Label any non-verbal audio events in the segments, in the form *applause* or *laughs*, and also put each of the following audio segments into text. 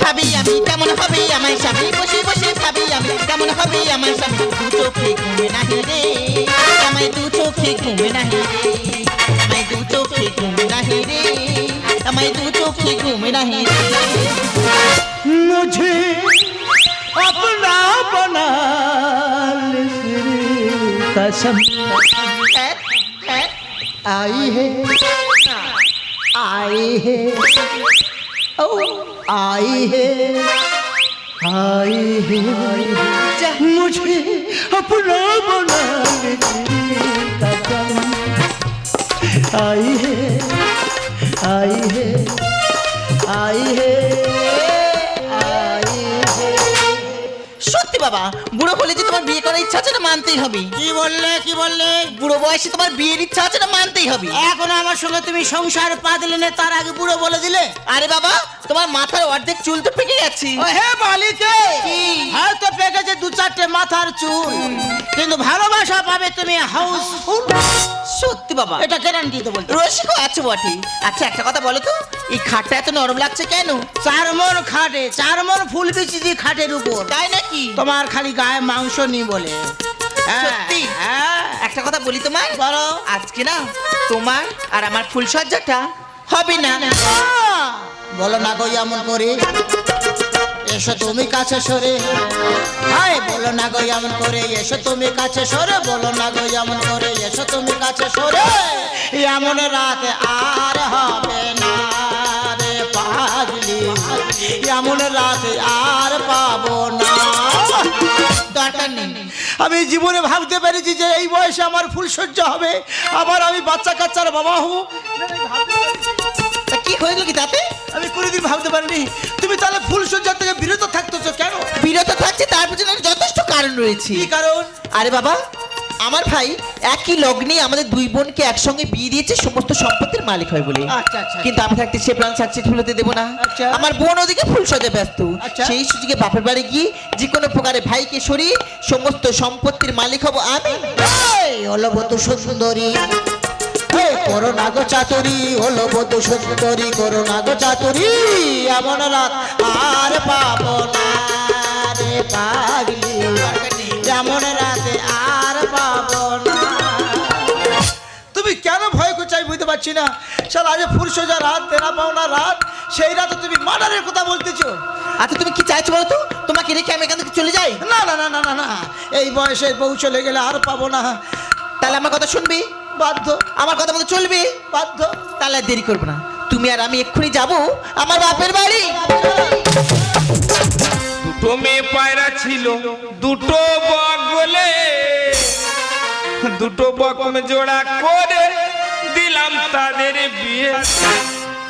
ভাবি আমি কেমন হবে আমার স্বামী বসে বসে ভাবি আমি কেমন হবে আমার স্বামী দু চোখে ঘুমে নাহি রে আমায় দু চোখে ঘুমে নাহি রে আমায় দু চোখে ঘুমে নাহি রে আমায় দু চোখে ঘুমে নাহি রে मुझे अपना बना ले तेरी कसम হ্যাঁ, হ্যাঁ। आई है आई है ओ आई है आई है मुझे अपना बना ले तेरी कसम आई है आई है आई है आई है সত্যি বাবা বুড়ো বলে যে তোমার বিয়ে করার ইচ্ছা আছে না মানতেই হবে। কি বললে কি বললে? বুড়ো বয়সে তোমার বিয়ের ইচ্ছা আছে না মানতেই হবে। এখন আমার সঙ্গে তুমি সংসার পা দিলে না তার আগে বুড়ো বলে দিলে। আরে বাবা তোমার মাথার অর্ধেক চুল তো পেকে গেছে। ও হে বালিকে? হয়তো পেকেছে দু চারটে মাথার চুল। কিন্তু ভালোবাসা পাবে তুমি হাউসফুল। সত্যি বাবা। এটা গ্যারান্টি তো বলতে রসিকও আছে বটে। আচ্ছা একটা কথা বলো তো এই খাটটা এত নরম লাগছে কেন? চার মন খাটে চার মন ফুল বিচি দিয়ে খাটের উপর। তাই নাকি? তোমার খালি গায়ে মাংস নি বলে। হ্যাঁ, সত্যি? হ্যাঁ। একটা কথা বলি তোমার বলো। আজকে না তোমার আর আমার ফুলসজ্জাটা হবে না। বলো না গো এমন করে। এসো তুমি কাছে সরে। হাই বলো না গো এমন করে। এসো তুমি কাছে সরে। বলো না গো এমন করে। এসো তুমি কাছে সরে। এমন রাত আর হবে না রে পাগলি। এমন রাত আর পাবো না। নেই। আমি জীবনে ভাবতে পেরেছি যে এই বয়সে আমার ফুলসজ্জা হবে। আবার আমি বাচ্চা কাচ্চার বাবা হব। কি হয়েছিল কি তাতে? আমি কোনোদিন ভাবতে পারিনি। তুমি তাহলে ফুলসজ্জা থেকে বিরত থাকতেছো কেন? বিরত থাকছি তার পিছনে যথেষ্ট কারণ রয়েছে। কি কারণ? আরে বাবা আমার ভাই একই লগ্নে আমাদের দুই বোনকে একসঙ্গে বিয়ে দিয়েছে সমস্ত সম্পত্তির মালিক হয় বলে। আচ্ছা, আচ্ছা। কিন্তু আমি থাকতে সে প্ল্যান সাকসেস হতে দেবো না। আচ্ছা। আমার বোন ওদিকে ফুল সজে ব্যস্ত। আচ্ছা। সেই সুযোগে বাপের বাড়ি গিয়ে যে কোনো প্রকারে ভাইকে সরিয়ে সমস্ত সম্পত্তির মালিক হব আমি। বধু সুন্দরী। এই করোনা গো চাতুরি। হলো বধু সুন্দরী করোনা গো চাতুরি। এমন রাত আর পাবো না রে পাগলি। এমন পারছি না। সারা আজ ফুরসজা রাত তেরা পাওনা রাত। সেই রাতে তুমি মার্ডারের কথা বলতেছো। আচ্ছা তুমি কি চাইছো বলো তো? তোমাকে রেখে আমি এখান থেকে চলে যাই? না না না না না না। এই বয়সে বউ চলে গেলে আর পাবো না। তাহলে আমার কথা শুনবি? বাধ্য। আমার কথা মতো চলবি? বাধ্য। তাহলে দেরি করব না। তুমি আর আমি এক্ষুনি যাব আমার বাপের বাড়ি। দুটো মেয়ে পায়রা ছিল দুটো বগলে। দুটো বকম জোড়া করে দিলাম তাদের বিয়ে।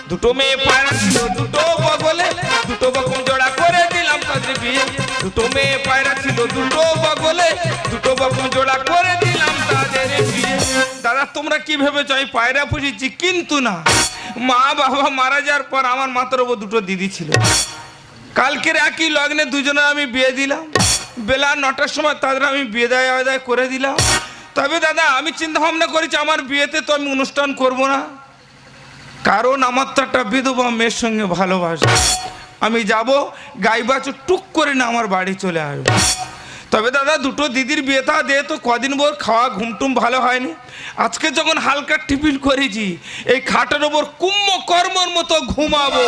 দুটো মেয়ে পায়রা ছিল দুটো বগলে। দুটো বকম জোড়া করে দিলাম তাদের বিয়ে। দুটো মেয়ে পায়রা ছিল দুটো বগলে। দুটো বকম জোড়া করে দিলাম তাদের বিয়ে। দাদা, তোমরা কি ভেবেছো? আমি পায়রা পুষেছি কিন্তু না। মা বাবা মারা যাওয়ার পর আমার মাত্র দুটো দিদি ছিল। কালকের একই লগ্নে দুজনে আমি বিয়ে দিলাম। বেলা নটার সময় তাদের আমি বিয়ে দেয় আদায় করে দিলাম। তবে দাদা, আমি চিন্তা ভাবনা করেছি, আমার বিয়েতে তো আমি অনুষ্ঠান করব না। কারণ আমার তো একটা বিধবা মেয়ের সঙ্গে ভালোবাসা। আমি যাব গাই বাছুর টুক করে না আমার বাড়ি চলে আসবে। তবে দাদা, দুটো দিদির বিয়েটা দিয়ে তো কদিন বোর খাওয়া ঘুমটুম ভালো হয়নি। আজকে যখন হালকা টিফিন করেছি, এই খাটের ওপর কুম্ভ কর্মর মতো ঘুমাবো।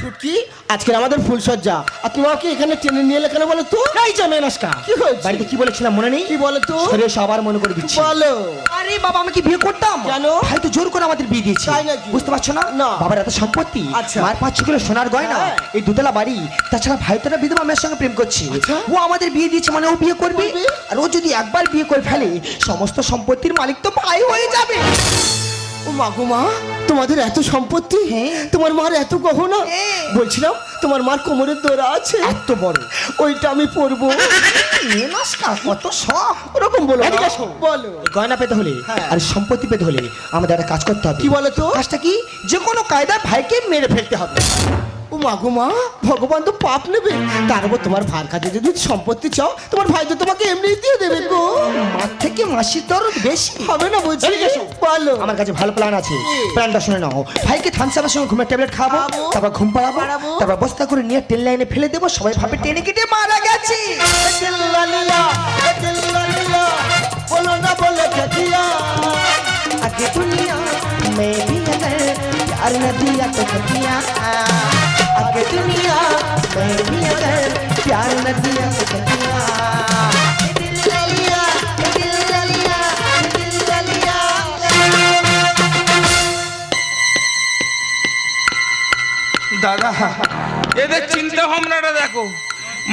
ছুটকি আজকের আমাদের ফুলসজ্জা আর তোমাকে এখানে টেনে নিয়ে এলে কেন বলো তো এই যে মেনসকা কি হয়েছে বাড়িতে কি বলেছিলাম মনে নেই কি বলে তো শরীরে সবার মনে করে দিচ্ছি বলো আরে বাবা আমি কি বিয়ে করতাম কেন? ভাই তো জোর করে আমাদের বিয়ে দিয়েছে তাই নাকি? বুঝতে পারছ না না। বাবার এত সম্পত্তি আচ্ছা। মার পাঁচ কিলো সোনার গয়না হ্যাঁ। এই দুতলা বাড়ি তাছাড়া ভাই তো একটা বিধবা মেয়ের সঙ্গে প্রেম করছে আচ্ছা। ও আমাদের বিয়ে দিয়েছে মানে ও বিয়ে করবে করবে। আর ও যদি একবার বিয়ে করে ফেলে সমস্ত সম্পত্তির মালিক তো ভাই হয়ে যাবে ও মাগুমা তোমাদের এত সম্পত্তি? হ্যাঁ। তোমার মার এত গহনা? হ্যাঁ। বলছিলাম তোমার মার কোমরের দোরা আছে। এত বড়। ওইটা আমি পরবো। নমস্কার কত শখ। ওরকম বলো। বলো। গয়না পেতে হলে হ্যাঁ। আর সম্পত্তি পেতে হলে আমাদের একটা কাজ করতে হবে। কি বলো তো? কাজটা কি? যে কোনো কায়দায় ভাইকে মেরে ফেলতে হবে। ও ও মা গো মা ভগবান তো পাপ নেবে তার উপর তোমার ভাইয়ের কাছে যদি সম্পত্তি চাও তোমার ভাই তো তোমাকে এমনি দিয়ে দেবে গো মার থেকে মাসির দরদ বেশি হবে না বলছি বলো আমার কাছে ভালো প্ল্যান আছে প্ল্যানটা শুনে নাও ভাইকে থামসাপের সঙ্গে ঘুমের ট্যাবলেট খাবো তারপর ঘুম পাড়াবো তারপর বস্তা করে নিয়ে ট্রেন লাইনে ফেলে দেবো সবাই ভাবে টেনে কেটে মারা গেছে বলো না বলে কিয়া आगे दुनिया में भी अगर प्यार न दिया तो किया आगे दुनिया में भी अगर प्यार न दिया तो किया दिल ले लिया दिल ले लिया दिल ले लिया দাদা এদের চিন্তা ভাবনাটা দেখো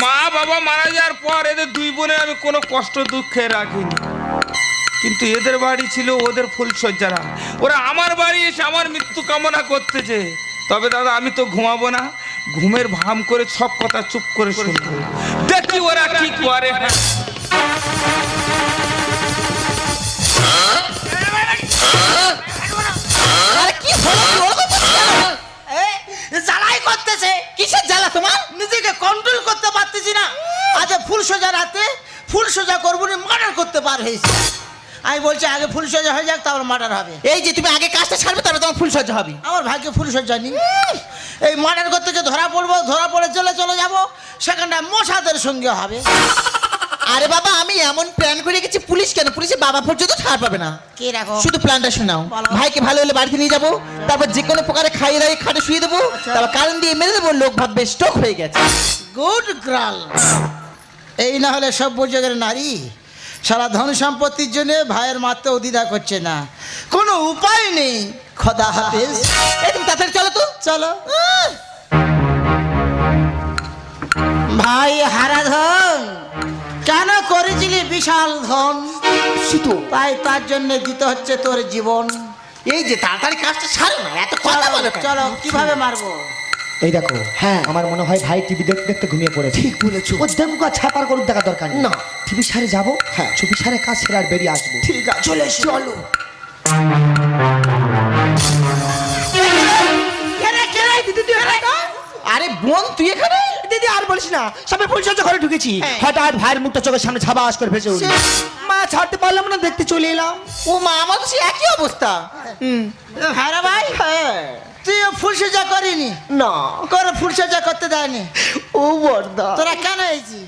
মা বাবা মারা যাওয়ার পর এদের দুই বোনের আমি কোনো কষ্ট দুঃখে রাখিনি কিন্তু এদের বাড়ি ছিল ওদের ফুলসজ্জারা ওরা আমার বাড়ি এসে আমার মৃত্যু কামনা করতেছে তবে দাদা আমি তো ঘুমাবো না। ঘুমের ভাম করে সব কথা চুপ করে শুনব। দেখি ওরা কি করে। হ্যাঁ? জ্বালাই করতেছে। কিসের জ্বালা তোমার? নিজেকে কন্ট্রোল করতে পারতেছি না। আজ ফুল সোজা রাতে ফুল সোজা করব মার্ডার করতে পার হয়েছে। আমি বলছি আগে ফুল সোজা হয়ে যাক তারপর মার্ডার হবে। এই যে তুমি আগে কাজটা ছাড়বে তারপর তোমার ফুল সজ্জা হবে। আমার ভাগ্যে ফুল সজ্জা নেই। এই মার্ডার করতে যে ধরা পড়ব ধরা পড়ে চলে চলে যাব সেখানটা মশাদের সঙ্গে হবে। আরে বাবা আমি এমন প্ল্যান করে গেছি পুলিশ কেন? পুলিশের বাবা পর্যন্ত ছাড় পাবে না। কে রাখো? শুধু প্ল্যানটা শোনাও। ভাইকে ভালো হলে বাড়িতে নিয়ে যাব তারপর যে কোনো প্রকারে খাইয়ে দাইয়ে খাটে শুয়ে দেবো তারপর কারেন্ট দিয়ে মেরে দেবো লোক ভাববে স্ট্রোক হয়ে গেছে। গুড গ্রাল এই না হলে সভ্য যুগের নারী। সারা ধন সম্পত্তির জন্য ভাইয়ের মারতে অধিদা করছে না। কোনো উপায় নেই। খোদা হাফেজ। তুমি তাড়াতাড়ি চলো তো। চলো। ভাই হারাধন কেন করেছিলি বিশাল ধন? শুধু তাই তার জন্য দিতে হচ্ছে তোর জীবন। এই যে তাড়াতাড়ি কাজটা ছাড়ো না এত কথা বলো চলো কীভাবে মারবো? এই দেখো হ্যাঁ। আমার মনে হয় ভাই টিভি দেখতে দেখতে ঘুমিয়ে পড়েছে। ঠিক বলেছ। ও আর ছাপার করুক দেখা দরকার নেই। না। টিভি সারে যাব হ্যাঁ। চুপি সারে কাজ সেরে আর বেরিয়ে আসব। ঠিক আছে। চলে চলো। আরে বোন তুই এখানে? দিদি আর বলিস না সবাই পরিচর্যা ঘরে ঢুকেছি। হ্যাঁ। হঠাৎ ভাইয়ের মুখটা চোখের সামনে ঝাবাস করে ভেসে উঠল। মা ছাড়তে পারলাম না দেখতে চলে এলাম। ও মা আমার তো সেই একই অবস্থা। হারা ভাই। ফুলসজ্জা করিনি? না। করে ফুলসজ্জা করতে দেয়নি। ও বর্দা। তোরা কেন হয়েছি?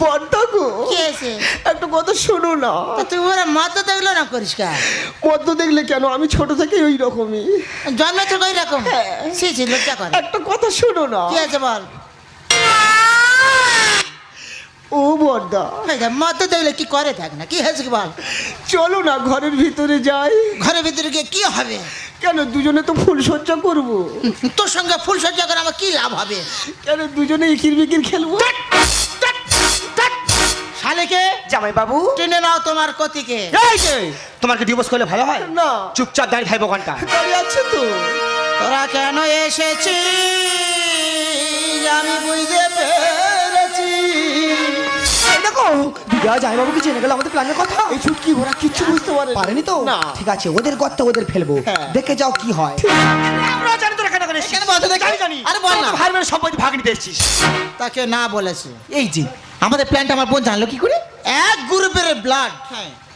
বর্দা গো। কি হয়েছে? একটু কথা শোনো না। তা তুই ওরা মদ দেখল না করিস কে মদ দেখলে কেন? আমি ছোট থেকে ওই রকমই। জন্ম থেকে ওই রকম? সে ছিল লজ্জা করে। একটা কথা শুনো না। কি আছে বল? ও বর্দা মত দেখলে কি করে থাক না কি হয়েছে বল? চলো না ঘরের ভিতরে যাই। ঘরের ভিতরে গিয়ে কি হবে? কেন দুজনে তো ফুল সজ্জা করব? তোর সঙ্গে ফুলসজ্জা করে আমার কি লাভ হবে? কেন দুজনে ইকির বিকির খেলব? শালিকে জামাই বাবু টেনে নাও তোমার কতিকে। এই যে। তোমার ডিভোর্স করলে ভালো হয়? না। চুপচাপ দাঁড়িয়ে থাকব ঘণ্টা। দাঁড়িয়ে আছে তো। তোরা কেন এসেছিস? আমি বুঝতে পেরেছি দিদা জামাই বাবু গেল আমাদের প্ল্যানের কথা। এই ছুটকি ওরা কিচ্ছু বুঝতে পারে পারেনি তো? না। ঠিক আছে ওদের গর্তে ওদের ফেলব। দেখে যাও কি হয়। আমরা জানি তোরা কেন কেন কেন বলতো জানি আরে বল না। ভাই বোনের সম্পত্তি ভাগ নিতে এসেছিস। তাকে না বলেছে। এই যে আমাদের প্ল্যানটা আমার বোন জানলো কি করে? এক গ্রুপের ব্লাড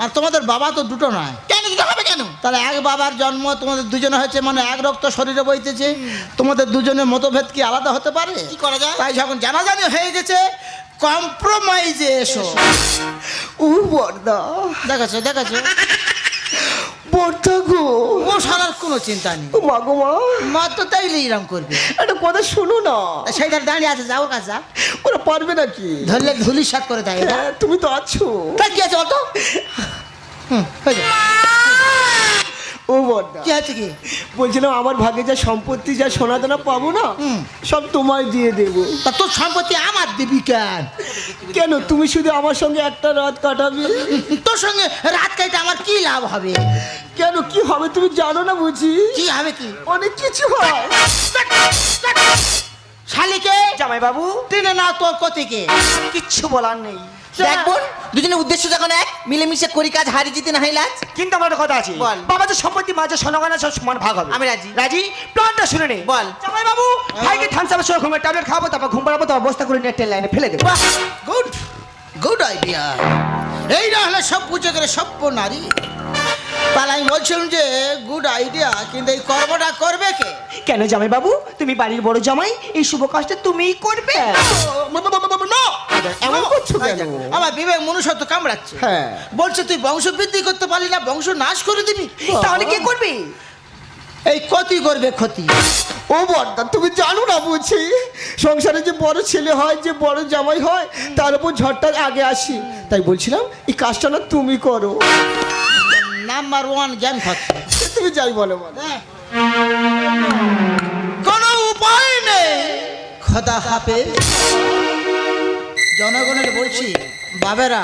আর তোমাদের বাবা তো দুটো নয়। কেন দিতে হবে কেন? তাহলে এক বাবার জন্ম তোমাদের দুজনে হয়েছে মানে এক রক্ত শরীরে বইতেছে। তোমাদের দুজনের মতভেদ কি আলাদা হতে পারে? কি করা যায়? তাই যখন জানাজানি হয়ে গেছে কম্প্রোমাইজে এসো। ও বর্দা দেখেছ দেখেছ বর্দা গো। ও সারার কোনো চিন্তা নেই। ও মা গো মা। মা তো তাইলে এরম করবে। একটা কথা শোনো না। তা সেইটার দাঁড়িয়ে আছে যাও কাছে যা ওরা পারবে নাকি? ধরলে ধুলি সাত করে দেয় হ্যাঁ, তুমি তো আছো। তা কি আছে অত হুম হয়ে যাবে। ও বর্দা কি আছে কি? বলছিলাম আমার ভাগে যা সম্পত্তি যা সোনা দানা পাবো না সব তোমায় দিয়ে দেবো। তা তোর সম্পত্তি আমার দিবি কেন? কেন? তুমি শুধু আমার সঙ্গে একটা রাত কাটাবে। তোর সঙ্গে রাত কাইতে আমার কি লাভ হবে? কেন? কি হবে তুমি জানো না বুঝি? কি হবে কি? অনেক কিছু হয়। শালিকে জামাই বাবু টেনে না তোর কতিকে। কিচ্ছু বলার নেই। দেখ বোন দুজনের উদ্দেশ্য যখন এক মিলেমিশে করি কাজ হারি জিতে না হাইলাজ কিন্তু আমার একটা কথা আছে। বল। বাবা তো সম্পত্তি মাঝে সোনাগানা সব সমান ভাগ হবে। আমি রাজি। রাজি? প্ল্যানটা শুনে নে। বল। জামাই বাবু ভাইকে থানসাপের সঙ্গে ঘুমের ট্যাবলেট খাব তারপর ঘুম পাড়াবো তারপর বস্তা করে নেটের লাইনে ফেলে দেবো। Good good idea. এই না হলে সব পুজো করে সভ্য নারী। তাহলে আমি বলছিলাম যে গুড আইডিয়া কিন্তু এই কর্মটা করবে কে? কেন জামাই বাবু তুমি বাড়ির বড় জামাই এই শুভ কাজটা তুমিই করবে। এমন করছ কেন? আমার বিবেক মনুষ্যত্ব কামড়াচ্ছে। হ্যাঁ। বলছে তুই বংশ বৃদ্ধি করতে পারলি না বংশ নাশ করে দিবি। তাহলে কে করবে? এই ক্ষতি করবে ক্ষতি। ও বর্দা তুমি জানো না বুঝি? সংসারে যে বড় ছেলে হয় যে বড় জামাই হয় তার উপর ঝড়টা আগে আসি। তাই বলছিলাম এই কাজটা না তুমি করো। নাম্বার ওয়ান জ্ঞান খরচা তুমি যাই বলো বলো। কোনো উপায় নেই। খোদা হাফে জনগণের বলছি বাবেরা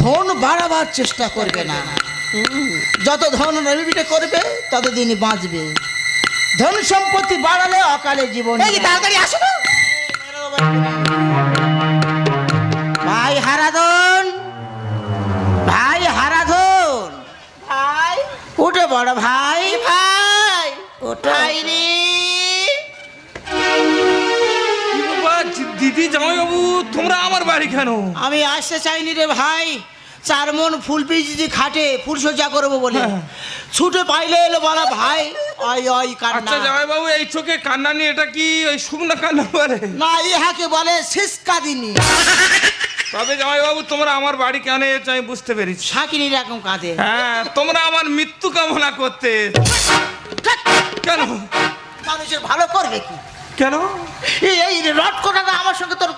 ধন বাড়াবার চেষ্টা করবে না। যত ধন রবিটে করবে ততদিনই বাঁচবে। ধন সম্পত্তি বাড়ালে অকালে জীবন তাড়াতাড়ি আসো না। বড় ভাই। ভাই। ওঠো। ভাই রে দিদি জামাইবাবু তোমরা আমার বাড়ি কেন? আমি আসতে চাইনি রে ভাই। চার মন ফুল পিস যদি খাটে ফুল সজ্জা করব বলে। ছুটে পাইলে এলো বলা ভাই। অয় অয় আচ্ছা জামাইবাবু এই চোখে কান্না নিয়ে এটা কি ওই শুকনা কান্না বলে? না ইহাকে বলে শেষ কাদিনী *laughs* তবে জামাইবাবু তোমরা আমার বাড়ি কেন এসেছ আমি বুঝতে পেরেছি। শাকিনী রকম কাঁদে। হ্যাঁ তোমরা আমার মৃত্যু কামনা করতে কেন? মানুষের ভালো করবে কি? কেন? এই এই রড কোটাটা আমার সঙ্গে তোর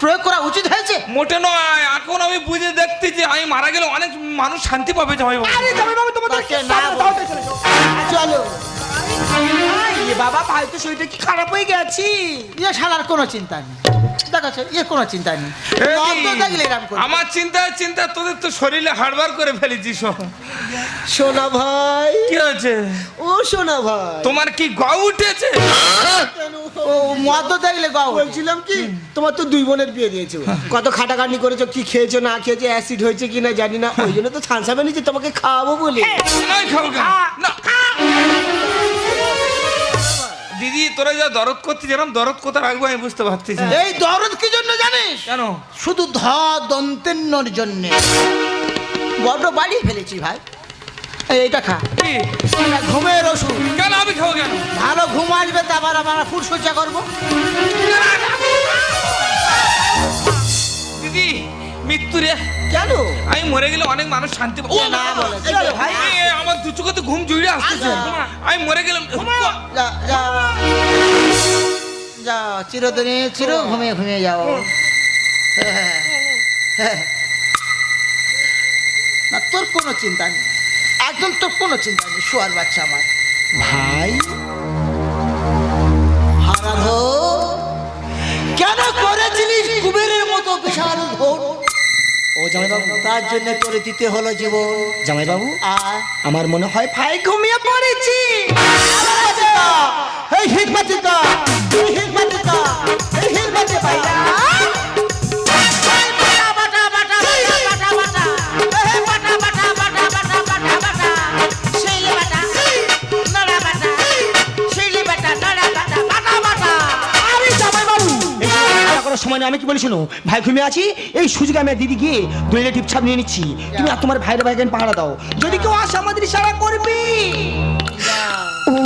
প্রয়োগ করা উচিত হয়েছে? মোটে নয় এখন আমি বুঝে দেখতে যে আমি মারা গেলে অনেক মানুষ শান্তি পাবে জামাইবাবু। তাকে না বল। চলো বাবা ভাই তো শরীরটা কি খারাপ হয়ে গেছি? ইয়ে শালার কোনো চিন্তা নেই। দেখাচ্ছে কোনো চিন্তা নেই। এই, অন্ত দেখলে এরম করবে। আমার চিন্তা চিন্তা তোদের তো শরীরে হাড়বার করে ফেলেছিস সোনা ভাই। কি হয়েছে? ও সোনা ভাই। তোমার কি গ উঠেছে? ও মদ দেখলে গাও বলছিলাম কি তোমার তো দুই বোনের বিয়ে দিয়েছ। কত খাটাখাটনি করেছ কি খেয়েছো না খেয়েছো অ্যাসিড হয়েছে কিনা জানি না। ওই জন্য তো থানসাবে নিচে তোমাকে খাওয়াবো বলে। নয় খাব না। দিদি তোরা যা দরদ করতে যেরকম দরদ কোথা রাখব আমি বুঝতে পারতেছি না। এই দরদ কি জন্য জানিস? কেন? শুধু ধ দন্তেন্নর জন্য। বড্ড বাড়িয়ে ফেলেছি ভাই। এই, এইটা খা। কি? এটা ঘুমের ওষুধ। কেন আমি খাব কেন? ভালো ঘুম আসবে তারপর আমরা ফুটসজ্জা করব। দিদি মৃত্যু রে। কেন? আমি মরে গেলে অনেক মানুষ শান্তি পাবে। না বলে। ভাই? আমার দু চোখে তো ঘুম জুড়ে আসতেছে। আমি মরে গেলাম। যা যা। চিরদিনে চির ঘুমিয়ে ঘুমিয়ে যাও না তোর কোনো চিন্তা নেই। একদম তোর কোনো চিন্তা নেই শোয়ার বাচ্চা আমার। ভাই হারাধো কেন করেছিলিস কুবেরের মতো বিশাল ধন ও জামাইবাবু। তার জন্য করে দিতে হলো জীবন। জামাইবাবু আর আমার মনে হয় ভাই ঘুমিয়ে পড়েছি। এই হিকমাতিকা এই হিকমাতিকা এই জামাইবাবু এই সময় আমি কি বলি শোনো? ভাই ঘুমিয়ে আছি, এই সুযোগে আমি দিদি গিয়ে দুইলে টিপছাপ নিয়ে নিচ্ছি। তুমি আর তোমার ভাইয়ের ভাইকে পাহারা দাও। যদি কেউ আসে আমাদের ইশারা করবি। ও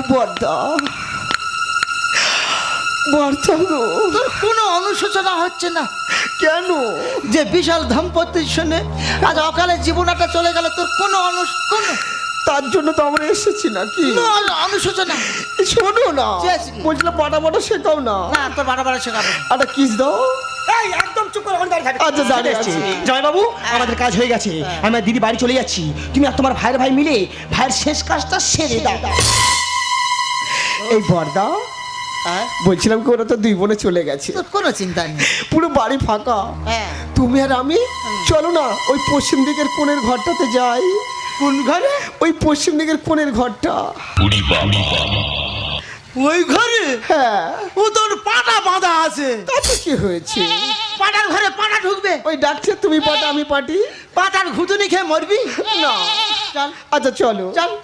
তোর কোনো অনুশোচনা হচ্ছে না? কেন? যে বিশাল দম্পতির শুনে আজ অকালে জীবনটা চলে গেল তোর কোনো অনু কোনো তার জন্য তো আমরা এসেছি নাকি? অনুশোচনা। শোনো না? বলছিলাম বাটা বাটা শেখাও না। না তোর বাড়া বাড়া শেখাবো না। কিস দাও। একদম চুপ করে আচ্ছা দাঁড়িয়ে আছি। জয়বাবু আমাদের কাজ হয়ে গেছে। আমি দিদি বাড়ি চলে যাচ্ছি। তুমি আর তোমার ভাইয়ের ভাই মিলে ভাইয়ের শেষ কাজটা সেরে দাও। এই বর্দা হ্যাঁ? বলছিলাম কি ওরা তো দুই বোনে চলে গেছে। তোর কোনো চিন্তা নেই। পুরো বাড়ি ফাঁকা। হ্যাঁ। তুমি আর আমি? চলো না ওই পশ্চিম দিকের কোণের ঘরটাতে যাই। কোন ঘরে? ওই পশ্চিম দিকের কোণের ঘরটা। ওই ঘরে? হ্যাঁ। ও তোর পাটা বাঁধা আছে। তাতে কি হয়েছে? পাটার ঘরে পাটা ঢুকবে। ওই ডাকছে তুমি পাটা আমি পাটি? পাটার ঘুতুনি খেয়ে মরবি? না। চল। আচ্ছা চলো। চল।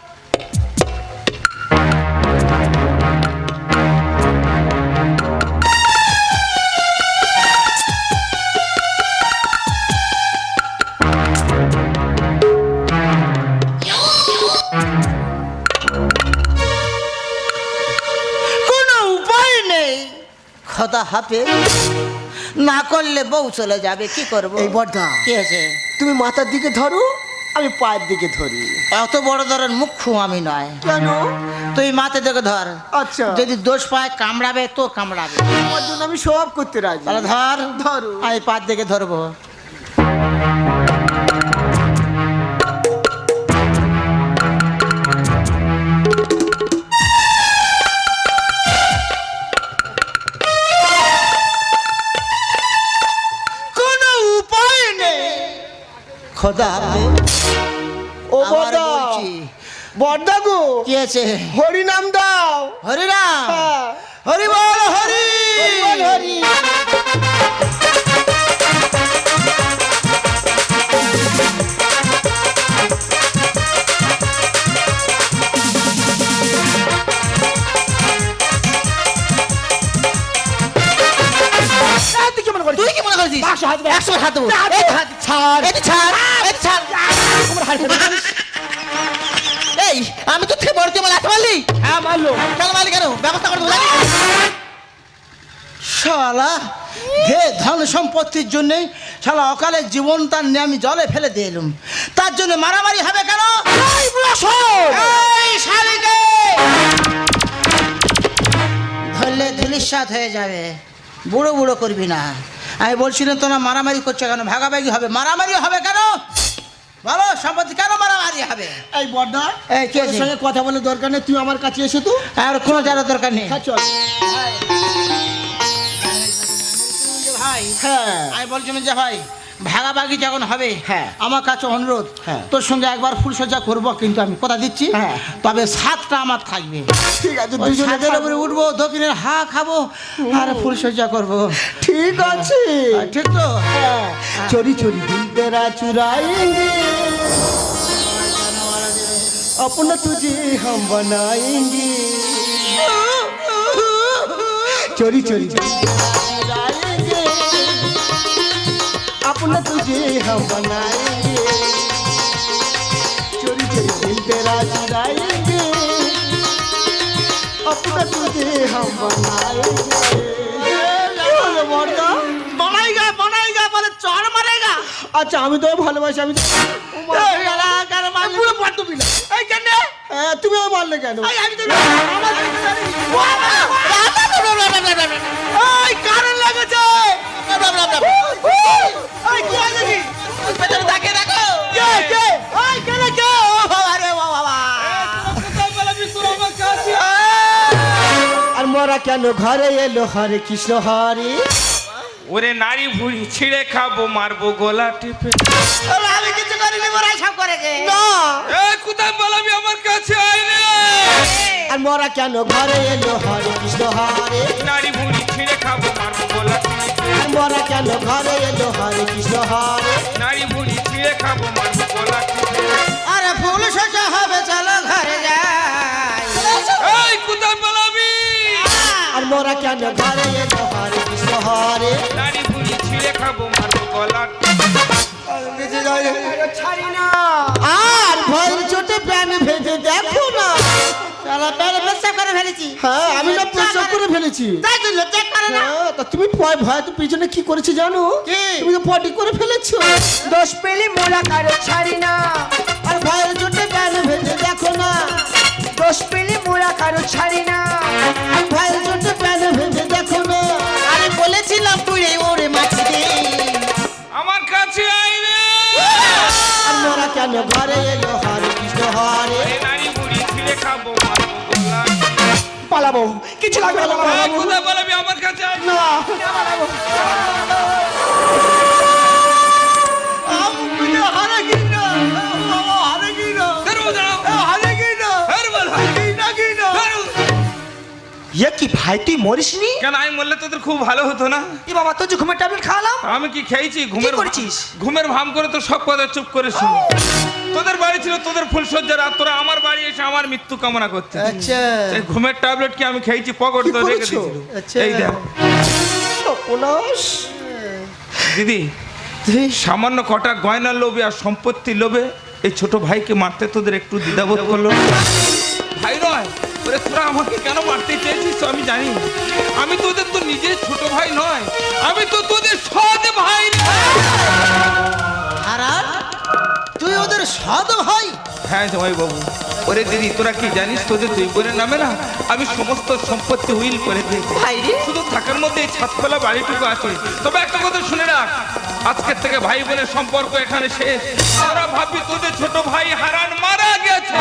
খদা হাফে না করলে বউ চলে যাবে কি করব? এই বড়দা কি আছে তুমি মাথার দিকে ধরো আমি পায়ের দিকে ধরি। এত বড় ধরনের মুখ্য আমি নয়। কেন? তুই মাথা দিকে ধর। আচ্ছা। যদি দোষ পায় কামড়াবে তো কামড়াবে। জন্য আমি সব করতে রাজি। তাহলে ধর। ধরো। আমি পায়ের দিকে ধরবো। খোদা। ও বড়দা গো কি আছে? হরি নাম দাও হ্যাঁ। হরি রাম হরি মারলো কেন মারলি কেন ব্যবস্থা করে বোঝালি শালা হে ধন সম্পত্তির জন্যই শালা অকালে জীবন তার নিয়ে আমি জলে ফেলে দিয়ে এলুম। তার জন্য মারামারি হবে কেন! ধরলে ধুলিস্বাদ হয়ে যাবে। বুড়ো বুড়ো করবি না। আমি বলছিলাম তোমরা মারামারি করছ কেন? ভাগাভাগি হবে। মারামারি হবে কেন? বলো সম্পত্তি কেন মারামারি হবে? এই বড়দা এই, কে সঙ্গে কথা বলে দরকার নেই তুই আমার কাছে এসে তো। আর কোনো জানার দরকার নেই। হ্যাঁ চল। ভাই হ্যাঁ। আমি বলছিলাম যে ভাই ভাগাভাগি যখন হবে হ্যাঁ। আমার কাছে অনুরোধ হ্যাঁ। তোর সঙ্গে একবার ফুলসজ্জা করবো কিন্তু আমি কথা দিচ্ছি হ্যাঁ। তবে সাতটা আমার থাকবে ঠিক আছে ওই দুজনে ছাদের উপরে উঠবো দক্ষিণের হা খাবো আর ফুলসজ্জা করবো ঠিক আছে আর ঠিক তো হ্যাঁ। चोरी चोरी दिल तेरा चुराएंगे अपना तुझे हम बनाएंगे चोरी चोरी दिल तेरा चुराएंगे अपना तुझे हम बनाएंगे चोरी चोरी दिल तेरा चुराएंगे अपना तुझे हम बनाएंगे মর্দা বনাইগা বনাইগা বলে চর মারেগা আচ্ছা আমি তো ভালোবাসি আমি তো এই শালা, কেন মারলি? পুরো পাঠ্য বিনা এই কেন হ্যাঁ তুমি আমার মারলে কেন এই আমি তো আমার এই কারণ লাগেছে এই কি হয়েছে কি পেছনে তাকিয়ে দেখো। কে কে? এই কে রে কে? ও বাবা রে ও বাবা। আর মোরা কেন ঘরে এলো? হরে কৃষ্ণ হরে। ওরে নারী ভুড়ি ছিঁড়ে খাব মারবো গলা টিপে। আমি কিছু করিনি মোরা সব করে গে না। এ কোথায় বলাবি আমার কাছে আইলে আর মোরা কেন ঘরে এলো? হরে কৃষ্ণ হরে। নারী ভুড়ি ছিঁড়ে খাব মারবো গলা মোরা কেন ঘরে এলো? হরে কৃষ্ণ হরে। নারী ভুড়ি ছিঁড়ে খাব মারবো গলা আরে ফুল সজা হবে চলো ঘরে যাই। এই কোথায় বলাবি আর মোরা কেন ঘরে এলো? হরে কৃষ্ণ হরে। নারী ভুড়ি ছিঁড়ে খাব মারবো গলা আর ভয়ের চোটে প্যান ভেজে দেখো না। চলো পেরে পেশা করে ফেলেছি। হ্যাঁ আমি না করে ফেলেছি। তাই তো করে না হ্যাঁ, তা তুমি ভয় ভয় তো পিছনে কি করেছি জানো? তুমি তো পটি করে ফেলেছো। দশ পেলি মোলা কারও ছাড়ি না। আর ভয়ের চোটে প্যান ভেজে দেখো না। দশ পেলি মোলা কারও ছাড়ি না। আর ভয়ের চোটে প্যান ভেজে দেখো না। আমি বলেছিলাম পুড়ে ওরে মাটি দে আমার কাছে আইলে আর মোরা কেন ঘরে এলো? হরে কৃষ্ণ হরে। নারী ভুড়ি ছিঁড়ে খাব টিপে। পালাবো কিছু লাগবে না পালাবো। কোথায় বলাবি আমার কাছে না। ধরবো। ইয়ে কি ভাই তুই মরিসনি কেন আমি বললে তোদের খুব ভালো হতো না? এ বাবা তোর যে ঘুমের ট্যাবলেট খাওয়ালাম? আমি কি খেয়েছি? ঘুমের কি করেছিস? ঘুমের ভাম করে তো সব কথা চুপ করে শুন। তোদের বাড়ি ছিল তোদের ফুলসজ্জার আর তোরা আমার বাড়ি এসে আমার মৃত্যু কামনা করতে আচ্ছা। ঘুমের ট্যাবলেট কি আমি খেয়েছি? পকেট তো রেখে দিয়েছিল। আচ্ছা। এই দেখ। দিদি সামান্য কটা গয়নার লোভে আর সম্পত্তির লোভে এই ছোট ভাইকে মারতে তোদের একটু দ্বিধাবোধ করল? ভাই নয় ওরে তোরা আমাকে কেন মারতে চেয়েছিস তো আমি জানি আমি তোদের তো নিজের ছোট ভাই নয় আমি তো তোদের সৎ ভাই। হারান? তুই ওদের সাধ ভাই? হ্যাঁ জামাই বাবু। ওরে দিদি তোরা কি জানিস তোদের দুই বোনের নামে না আমি সমস্ত সম্পত্তি উইল করে দিয়েছি। ভাই রে। শুধু থাকার মধ্যে এই ছাতপালা বাড়িটুকু আছে। তবে একটা কথা শুনে রাখ আজকের থেকে ভাই বোনের সম্পর্ক এখানে শেষ। তোরা ভাবি তোদের ছোট ভাই হারান মারা গেছে।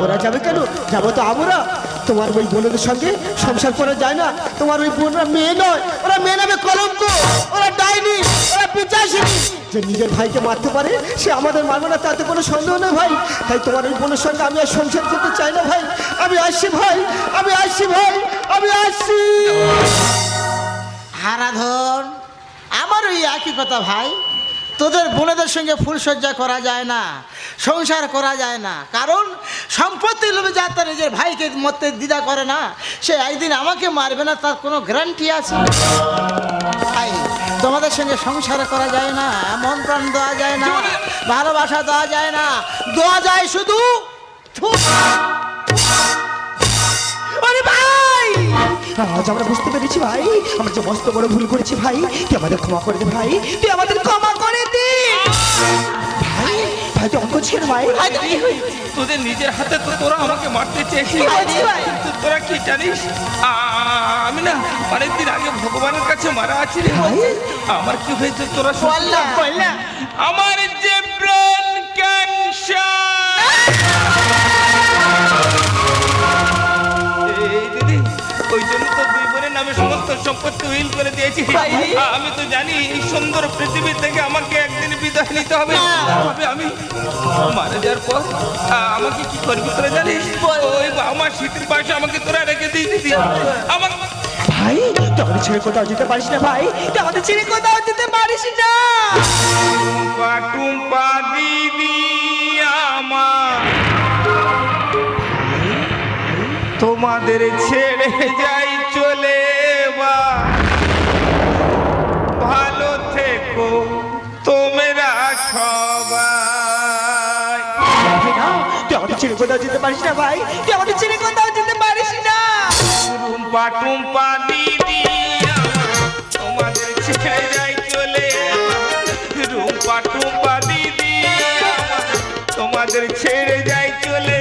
ওরা যাবে কেন? যাব তো আমরা। তোমার ওই বোনদের সঙ্গে সংসার করা যায় না। তোমার ওই বোনরা মেয়ে নয়। ওরা মেয়ে নামে কলঙ্ক। ওরা ডাইনি। ওরা পিচাসিনী। যে নিজের ভাইকে মারতে পারে, সে আমাদের মারবে না, তাতে কোনো সন্দেহ নেই ভাই। তাই তোমার ওই বোনের সঙ্গে আমি আর সংসার করতে চাই না ভাই। আমি আসছি ভাই। আমি আসছি ভাই। আমি আসছি। হারাধন আমার ওই একই কথা ভাই। তোদের বোনেদের সঙ্গে ফুলসজ্জা করা যায় না সংসার করা যায় না। কারণ সম্পত্তি লোভে যা তার নিজের ভাইকে মরতে দ্বিধা করে না সে একদিন আমাকে মারবে না তার কোনো গ্যারান্টি আছে? ভাই তোমাদের সঙ্গে সংসার করা যায় না মন প্রাণ দেওয়া যায় না ভালোবাসা দেওয়া যায় না দেওয়া যায় শুধু আজ আমরা বুঝতে পেরেছি ভাই আমরা যে মস্ত বড় ভুল করেছি ভাই তুই আমাদের ক্ষমা করে দে ভাই তুই আমাদের ক্ষমা করে দে। ভাই ভাই তুই অঙ্ক ছিল ভাই। তোদের নিজের হাতে তো তোরা আমাকে মারতে চেয়েছিস। তোরা কি জানিস? আমি না অনেকদিন আগে ভগবানের কাছে মারা আছি রে আমার কি হয়েছে তোরা আমার যে ব্রেন ক্যান্সার সমস্ত সম্পত্তি উইল করে দিয়েছি। আমি তো জানি এই সুন্দর পৃথিবী থেকে আমাকে একদিন বিদায় নিতে হবে। তবে আমি মারা যাওয়ার পর আমাকে কি করবি তোরা জানিস? ওই আমার পাশে আমাকে তোরা রেখে দিয়ে দিদি আমার ভাই তুই আমাদের ছেড়ে কোথাও যেতে পারিস না ভাই। তুই আমাদের ছেড়ে কোথাও যেতে পারিস না। টুম্পা দিদি আমার। তোমাদের ছেড়ে যাই চলে কোথাও যেতে পারিস না ভাই? তুই আমাদের ছেড়ে কোথাও যেতে পারিস না। টুম্পা টুম্পা দিদি তোমাদের ছেড়ে যাই চলে। রুম্পা, টুম্পা দিদি তোমাদের ছেড়ে যাই চলে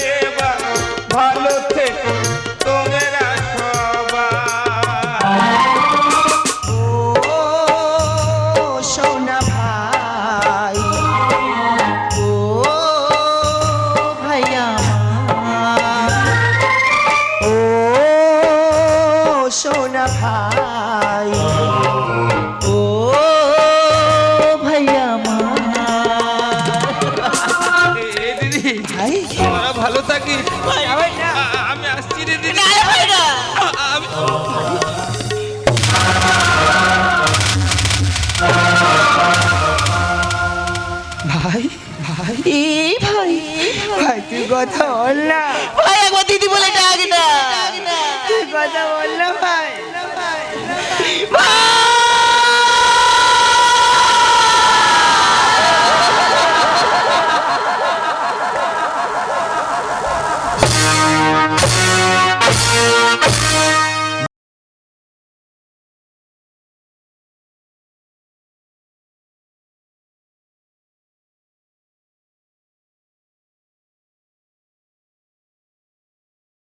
কথা বল না ভাই একবার দিদি বলে ডাক না তুই কথা বল না ভাই ভাই?